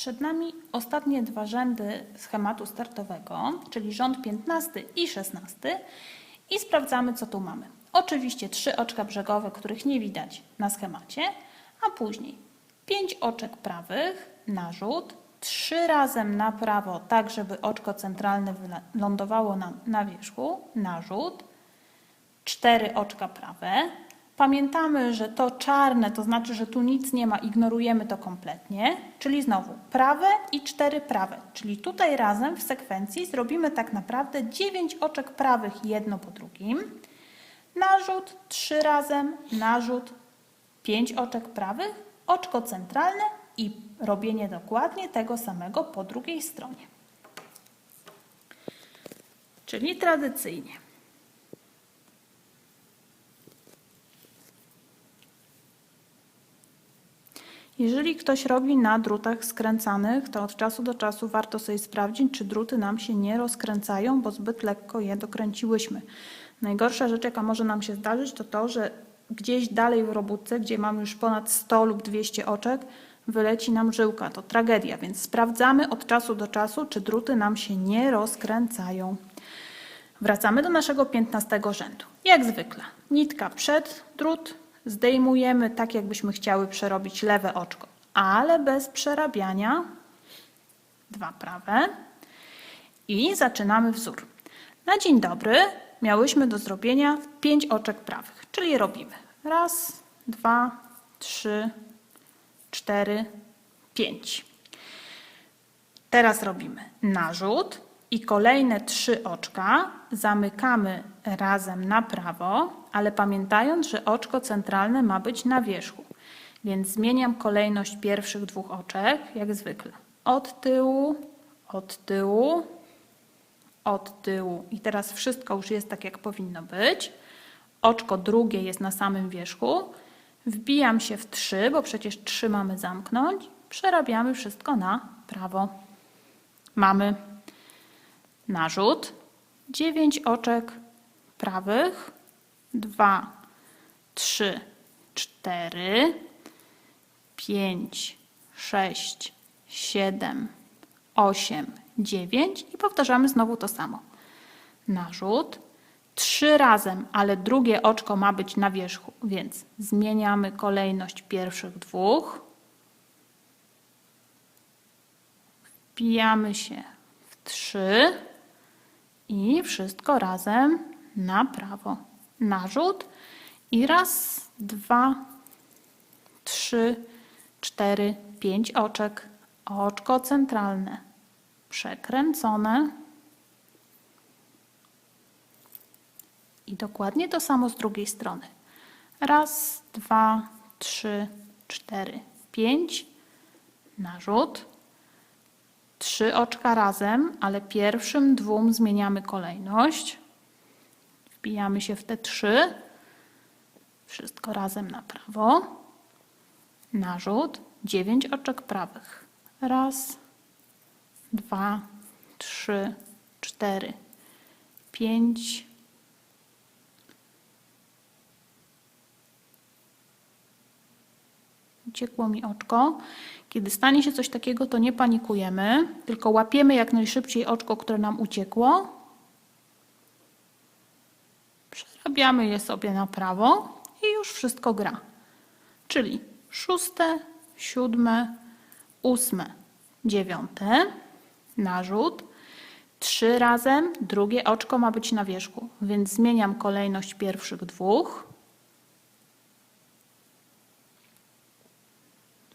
Przed nami ostatnie dwa rzędy schematu startowego, czyli rząd 15 i 16 i sprawdzamy, co tu mamy. Oczywiście trzy oczka brzegowe, których nie widać na schemacie, a później pięć oczek prawych, narzut, trzy razem na prawo, tak żeby oczko centralne wylądowało nam na wierzchu, narzut, cztery oczka prawe. Pamiętamy, że to czarne, to znaczy, że tu nic nie ma, ignorujemy to kompletnie, czyli znowu prawe i cztery prawe, czyli tutaj razem w sekwencji zrobimy tak naprawdę dziewięć oczek prawych jedno po drugim, narzut trzy razem, narzut pięć oczek prawych, oczko centralne i robienie dokładnie tego samego po drugiej stronie. Czyli tradycyjnie. Jeżeli ktoś robi na drutach skręcanych, to od czasu do czasu warto sobie sprawdzić, czy druty nam się nie rozkręcają, bo zbyt lekko je dokręciłyśmy. Najgorsza rzecz, jaka może nam się zdarzyć, to to, że gdzieś dalej w robótce, gdzie mamy już ponad 100 lub 200 oczek, wyleci nam żyłka. To tragedia, więc sprawdzamy od czasu do czasu, czy druty nam się nie rozkręcają. Wracamy do naszego 15 rzędu. Jak zwykle, nitka przed drut, zdejmujemy tak, jakbyśmy chciały przerobić lewe oczko, ale bez przerabiania. Dwa prawe. I zaczynamy wzór. Na dzień dobry miałyśmy do zrobienia pięć oczek prawych, czyli robimy raz, dwa, trzy, cztery, pięć. Teraz robimy narzut i kolejne trzy oczka zamykamy razem na prawo, ale pamiętając, że oczko centralne ma być na wierzchu. Więc zmieniam kolejność pierwszych dwóch oczek, jak zwykle. Od tyłu, od tyłu, od tyłu. I teraz wszystko już jest tak, jak powinno być. Oczko drugie jest na samym wierzchu. Wbijam się w trzy, bo przecież trzy mamy zamknąć. Przerabiamy wszystko na prawo. Mamy narzut, dziewięć oczek prawych, dwa, trzy, cztery, pięć, sześć, siedem, osiem, dziewięć i powtarzamy znowu to samo. Narzut, trzy razem, ale drugie oczko ma być na wierzchu, więc zmieniamy kolejność pierwszych dwóch. Wbijamy się w trzy i wszystko razem na prawo. Narzut i raz, dwa, trzy, cztery, pięć oczek. Oczko centralne przekręcone. I dokładnie to samo z drugiej strony. Raz, dwa, trzy, cztery, pięć. Narzut. Trzy oczka razem, ale pierwszym dwóm zmieniamy kolejność. Wbijamy się w te trzy. Wszystko razem na prawo. Narzut. Dziewięć oczek prawych. Raz, dwa, trzy, cztery, pięć. Uciekło mi oczko. Kiedy stanie się coś takiego, to nie panikujemy, tylko łapiemy jak najszybciej oczko, które nam uciekło. Przerabiamy je sobie na prawo i już wszystko gra. Czyli szóste, siódme, ósme, dziewiąte, narzut, trzy razem, drugie oczko ma być na wierzchu, więc zmieniam kolejność pierwszych dwóch.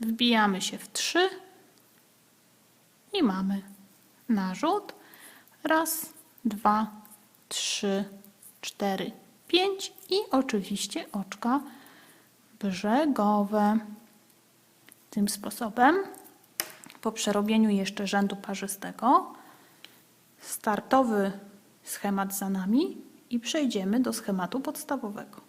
Wbijamy się w trzy i mamy narzut. Raz, dwa, trzy, cztery, pięć i oczywiście oczka brzegowe. Tym sposobem po przerobieniu jeszcze rzędu parzystego startowy schemat za nami i przejdziemy do schematu podstawowego.